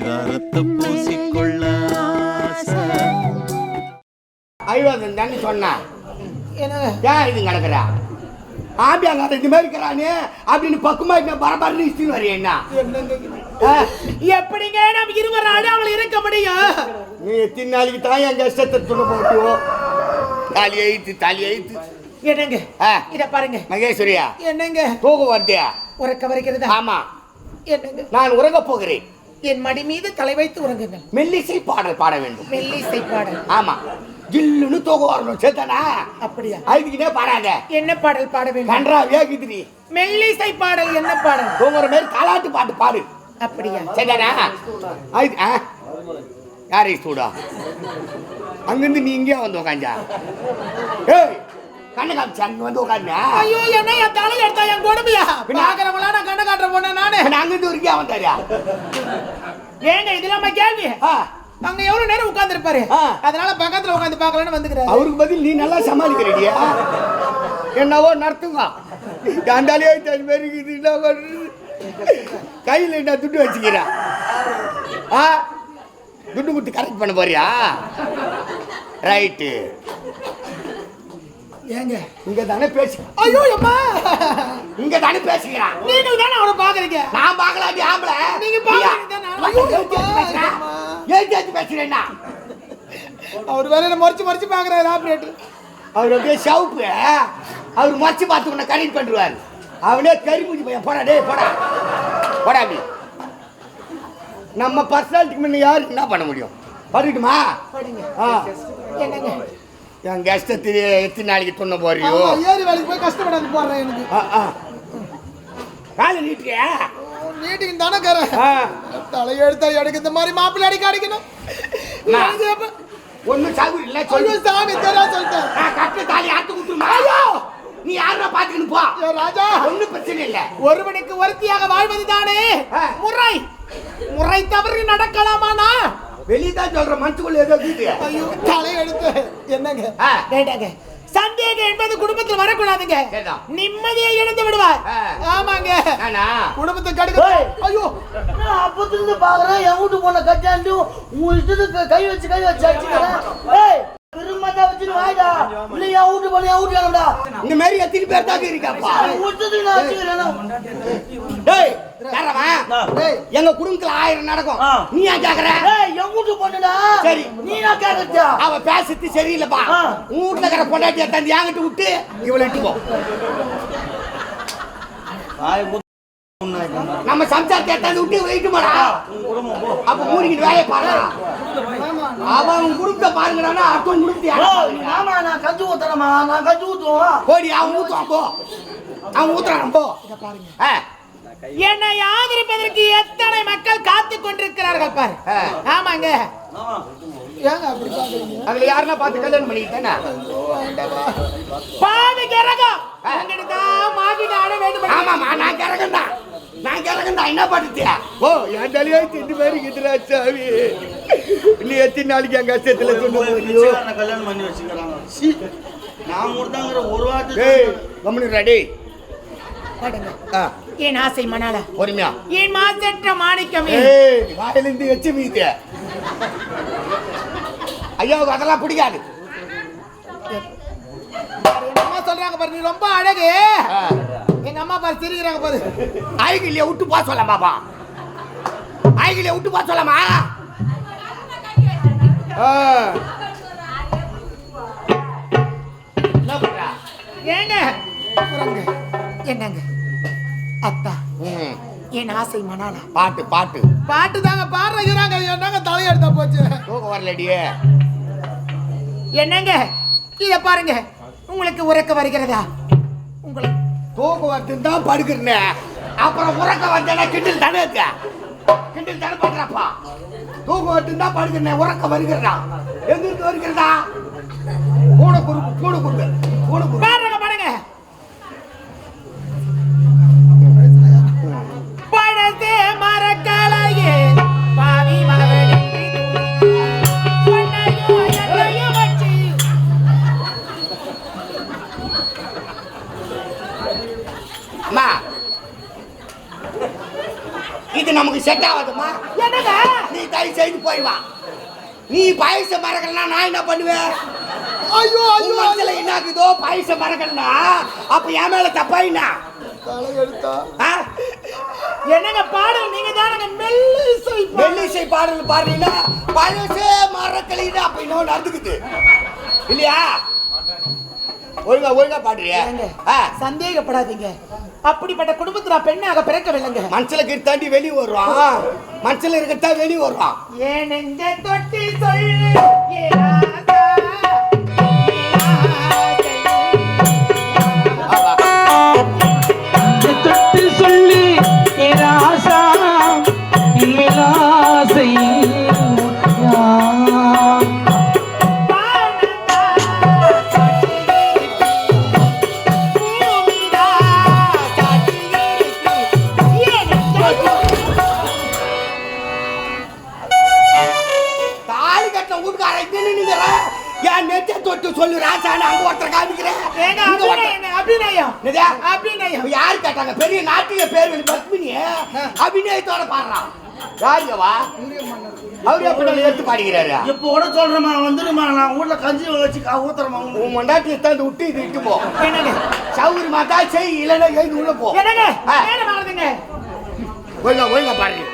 பரிதாரத்தை பூசிக்கொள்ள. ஐயோதன் தானே சொன்னான் என்ன ஏன் இது நடக்கிறா? ஆம்பியாங்க இந்த மாதிரி இருக்கிறானே அப்படின்னு பக்குமா என்ன? பரபரன்னு இஸ்டின்னு வரையா எப்படிங்க நம்ம இருவர் அடாமல் இருக்க முடியும்? நீ எத்தனை நாளைக்கு தான் என் கஷ்டத்தை துணை போட்டியோ? தாலி எழுத்து தாலி எழுத்து. என்னங்க. இத பாருங்க. மகேஸ்வரியா? என்னங்க? தூக்கம் வருதியா உறக்க வருகிறதா? ஆமா. என்னங்க? நான் உறங்க போகிறேன். என் மடி மீது தலை வைத்து உறங்குங்கள். மெல்லிசை பாடல் பாட வேண்டும். மெல்லிசை பாடல். ஆமா. ஜில்லுன்னு தூக்கம் வரணும் சேர்த்தானா? அப்படியா? அழுதுகிட்டே பாடாத. என்ன பாடல் பாட வேண்டும்? கன்றா வேகுது நீ மெல்லிசை பாடல் என்ன பாடல்? தூங்குற மாதிரி தாலாட்டு பாட்டு பாடு. அப்படியா? சரிதானா? அழுது ஆ? யாரை சூடா அங்கிருந்து நீ இங்கே வந்து உக்காந்தா ஏய்! கண்ணு காமிச்சு அங்க வந்து உட்காந்தா ஐயோ என்ன என் தலை எடுத்தா என் கொடுமையா? பாக்குறவங்களா நான் கண்ண காட்டுற பொண்ணு நானு? அங்கிருந்து ஒரு இங்கே வந்தாரியா ஏங்க இது நம்ம கேள்வி. அங்க எவ்வளவு நேரம் உட்கார்ந்து இருப்பாரு ஆ. அதனால பக்கத்துல உட்கார்ந்து பார்க்கலாம்னு வந்துக்கிறாரு. அவருக்கு பதில் நீ நல்லா சமாளிக்கிறடியா என்னவோ நடத்துங்க. ஆண்டாலே தனி என்ன பண்றது? கையில் என்ன துட்டு வச்சுக்கிறேன் ஆ. துட்டு கொடுத்து கரெக்ட் பண்ண போறியா? ரைட்டு ஏங்க இங்க தானே பேசி ஐயோ அம்மா இங்க தானே பேசுகிறான் நீங்க தானே அவரை பாக்குறீங்க நான் பார்க்கலாட்டி ஆம்பளை நீங்க பாக்குறீங்க பேசுறேன்னா அவர் வேற என்ன மறைச்சு மறைச்சு பாக்குறாரு ஆபரேட்டர். அவர் அப்படியே சவுப்பு அவர் மறைச்சு பார்த்து உன்னை கரெக்ட் பண்ணிடுவார். அவனே கறிமூஞ்சி பையன். போடா டேய் போடா. போடா அப்படி. நம்ம பர்சனாலிட்டிக்கு முன்ன யாருக்கு என்ன பண்ண முடியும்? படிக்கட்டுமா? படிங்க. ஆ. என்னங்க? என் கஷ்டத்தை எத்தனை நாளைக்கு துண்ண போறியோ? ஏறி வேலைக்கு போய் கஷ்டப்படாது போடுறேன் எனக்கு. காலை நீட்டியா? மீட்டிங் தானே கர தலையெழுத்தா எனக்கு இந்த மாதிரி மாப்பிள்ளை அடிக்க அடிக்கணும். நான். எனக்கு எப்ப- ஒன்றும் சாகு இல்லை சொல்லு. சாமி தெரியா சொல்லிட்டேன். கட்ட தாலி ஆட்டு கொடுத்துருமா நீ யாரா பாத்துக்கணும் போ. ராஜா! ஒன்றும் பிரச்சனை இல்லை. ஒருவனுக்கு ஒருத்தியாக வாழ்வது தானே. முறை. முறை தவறி நடக்கலாமாண்ணா? வெளியே தான் சொல்ற மனசுக்குள்ள ஏதோ ஐயோ தலையெழுத்து. என்னங்க? ஆ. வேண்டாங்க. சந்தேகம் என்பது குடும்பத்தில் வரக்கூடாதுங்க. நிம்மதியை இழந்து விடுவார். ஆமாங்க. நானா குடும்பத்தை கடுக்க ஐயோ. நான் அப்பத்திலிருந்து பாக்குறேன் என் வீட்டு பொண்ணை கட்டாண்டு உன் இஷ்டத்துக்கு கை வச்சு கை வச்சு அடிச்சுக்கிறேன். இந்த மாதிரி எத்தனை பேர் தான் இருக்காப்பா? டேய் எங்க குடும்பத்துல ஆயிரம் நடக்கும். நீ ஏன் கேக்குற? ஏய் என் வீட்டு பொண்ணுடா சரி. நீ நான் கேட்கறதா அவ பேசுறது சரியில்லைப்பா. உன் வீட்டுல இருக்கிற பொண்டாட்டிய தந்து என்கிட்ட விட்டு இவளை இட்டு போ. நம்ம சம்சாரத்தை தந்து விட்டு இவளை இட்டு போடா. அப்ப மூடிக்கிட்டு வேலையை பாரு அவன் குடும்பத்தை பாருங்கடா யாரை பாருங்க? ஆமா நான் கஞ்சி ஊத்துறேம்மா நான் கஞ்சி ஊத்துவோம். போடி அவன் ஊத்துவான் போ. அவன் ஊத்துறான் போ. ஆ, என்னை ஆதரிப்பதற்கு எத்தனை மக்கள் காத்து கொண்டிருக்கிறார்கள் பாரு. ஆமாங்க. ஏங்க அப்படி பாக்குறீங்க? அதுல யாருன்னா பார்த்து கல்யாணம் பண்ணிக்கிட்டேன்னா? பாவி கிரகம். தான் மாட்டிட்டு ஆட வேண்டும். ஆமாமா நான் கிடக்கண்டா நான் கிடக்கண்டா என்ன பண்ணுத்தியா ஓ என் தலையா திண்டு பேரு கிட்டுறா சாமி. நீ எத்தனை நாளைக்கு என் கஷ்டத்துல பிச்சைக்காரனை கல்யாணம் பண்ணி வச்சுக்கிறாங்க. சீ, நான் கொடுத்தாங்கிற ஒரு வார்த்தை ஏய் கம்முனு ரெடி என் ஆசை மணால? பொறுமையா? என் மாசற்ற மாணிக்கமே? வாயிலிருந்து வச்சு மீது ஐயாவுக்கு அதெல்லாம் பிடிக்காது எங்க அம்மா சொல்றாங்க பாரு நீ ரொம்ப அழகு. எங்க அம்மா பாரு சிரிக்கிறாங்க பாரு. ஆய்கிலிய விட்டு போ சொல்ல பாப்பா ஆய்கிலிய விட்டு போ சொல்லமா? ஏங்க? என்னங்க? அத்தா. என் ஆசை மணால? பாட்டு பாட்டு. பாட்டு தாங்க பாடுறாங்க என்னங்க தலையெடுத்தா போச்சு? தூக்கம் வரலடியே என்னங்க? இத பாருங்க. உங்களுக்கு உறக்க வருகிறதா? உங்களுக்கு தூக்கம் வந்து தான் படுக்கிறேன். அப்புறம் உறக்க வந்தேன்னா கிண்டில் தானே இருக்க? கிண்டில் தானே பண்றப்பா? தூக்கம் வந்து தான் படுக்கிறேன் உறக்க வருகிறதா? எங்கிருந்து வருகிறதா? கூட குறுக்கு கூட குறுக்கு கூட குறுக்கு. இது நமக்கு செட் ஆகாதுமா? என்னங்க? நீ தயவு செய்து போய் வா. நீ பாயசம் மறக்கலனா நான் என்ன பண்ணுவேன்? ஐயோ உன் மனசுல என்ன இருக்குதோ பாயசம் மறக்கலனா அப்ப என் மேல தப்பா என்ன? தலை எடுத்தா ஆ? என்னங்க பாடல்? நீங்க தானங்க மெல்லிசை. மெல்லிசை பாடல் பாடுறீங்கன்னா பழசே மறக்கலைன்னா அப்ப இன்னொன்று நடந்துக்குது. இல்லையா? ஒழுங்கா ஒழுங்கா பாடுறியா. சந்தேகப்படாதீங்க. அப்படிப்பட்ட குடும்பத்துல பெண்ணாக பிறக்கவில்லைங்க. மனசுல தாண்டி வெளியே வருவான் மனசுல இருக்கத்தா வெளியே வருவான் ஏன் நெஞ்ச தொட்டி சொல்லு சொல்லு ராசான்னு அங்க ஒருத்தர் காமிக்கிறேன்? அபிநயம் இப்ப யாரு கேட்டாங்க? பெரிய நாட்டிய பேர் வெளி பத்மினி. அபிநயத்தோட பாடுறான் யாருங்க வா? அவரு எப்படி எடுத்து பாடிக்கிறாரு? இப்போ கூட சொல்றேம்மா வந்துடுமா நான் வீட்ல கஞ்சி வச்சு உனக்கு. உன் மண்டாட்டி தந்து விட்டு இது இட்டு போ. மாத்தா செய் இல்லைன்னா எழுந்து உள்ள போ. ஒழுங்கா ஒழுங்கா பாடுறீங்க